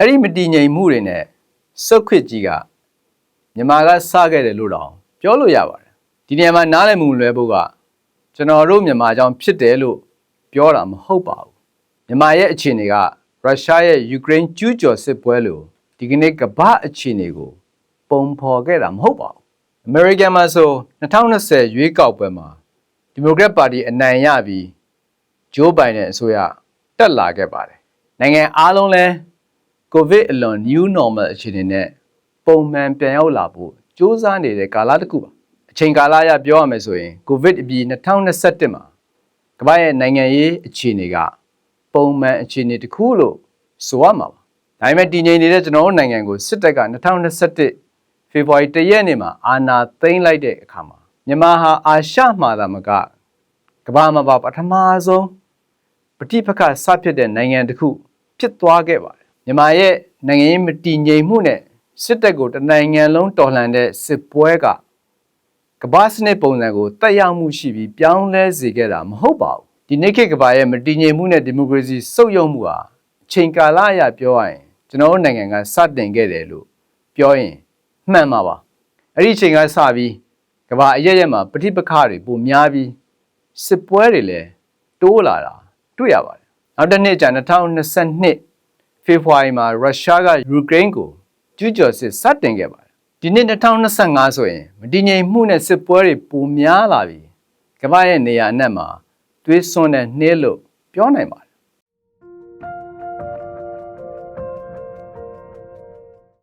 အဲ့ဒီမတည်ငြိမ်မှုတွေနဲ့စုတ်ခွစ်ကြီးကမြန်မာကစခဲ့တယ်လို့တော့ပြောလို့ရပါတယ်ဒီနေရာမှာနားလည်မှုလွဲဖို့ကကျွန်တော်တို့မြန်မာကြောင့်ဖြစ်တယ်လို့ပြောတာမဟုတ်ပါဘူးမြန်မာရဲ့အခြေအနေကရုရှားရဲ့ယူကရိန်းကျူးကျော်စစ်ပွဲလို့ဒီကနေ့ကမ္ဘာအခြေအနေကို ပုံဖော်ခဲ့တာမဟုတ်ပါဘူးအမေရိကန်မှာဆို2020ရွေးကောက်ပွဲမှာဒီမိုကရက်ပါတီအနိုင်ရပြီးဂျိုးဘိုင်ဒန်အစိုးရတက်လာခဲ့ပါတယ်နိုင်ငံအားလုံးလည်း ကိုဗစ်အလွန် new normal အခြေအနေနဲ့ပုံမှန်ပြန်ရောက်လာဖို့စ조사နေတဲ့ကာလတစ်ခုပါအချိန်ကာလအရပြောရမယ်ဆိုရင်ကိုဗစ်အပြီး2021မှာကမ္ဘာရဲ့နိုင်ငံရေးအခြေအနေကပုံမှန်အခြေအနေတစ်ခုလို့ဆိုရမှာပါဒါပေမဲ့တည်ငြိမ်နေတဲ့ကျွန်တော်တို့နိုင်ငံကိုစစ်တပ်က2021ဖေဖော်ဝါရီ1ရက်နေ့မှာအာဏာသိမ်းလိုက်တဲ့အခါမှာမြန်မာဟာအာရှမှာသာမကကမ္ဘာမှာပါပထမဆုံးပဋိပက္ခစဖြစ်တဲ့နိုင်ငံတစ်ခုဖြစ်သွားခဲ့ပါတယ် မြန်မာရဲ့နိုင်ငံရေးမတည်ငြိမ်မှုနဲ့စစ်တပ်ကိုတနိုင်ငံလုံးတော်လှန်တဲ့စစ်ပွဲကကမ္ဘာစနစ်ပုံစံကိုတက်ရောက်မှုရှိပြီးပြောင်းလဲစေခဲ့တာမဟုတ်ပါဘူးဒီနေ့ခေတ်ကမ္ဘာရဲ့မတည်ငြိမ်မှုနဲ့ဒီမိုကရေစီဆုတ်ယုတ်မှုဟာအချိန်ကာလအရပြောရရင်ကျွန်တော်တို့နိုင်ငံကစတင်ခဲ့တယ်လို့ပြောရင်မှန်ပါပါအဲ့ဒီအချိန်ကစပြီးကမ္ဘာအရက်ရက်မှာပဋိပက္ခတွေပိုများပြီးစစ်ပွဲတွေလည်းတိုးလာတာတွေ့ရပါတယ်နောက်တစ်နှစ်ကြာ2022 ဖေဖော်ဝါရီမှာရုရှားကယူကရိန်းကိုကျူးကျော်စစ်စတင်ခဲ့ပါတယ်ဒီနှစ်2025ဆိုရင်မတည်ငြိမ်မှုနဲ့စစ်ပွဲတွေပိုများလာပြီးကမ္ဘာရဲ့နေရာအနှံ့မှာသွေးစွန်းတဲ့နှဲလို့ပြောနိုင်ပါတယ်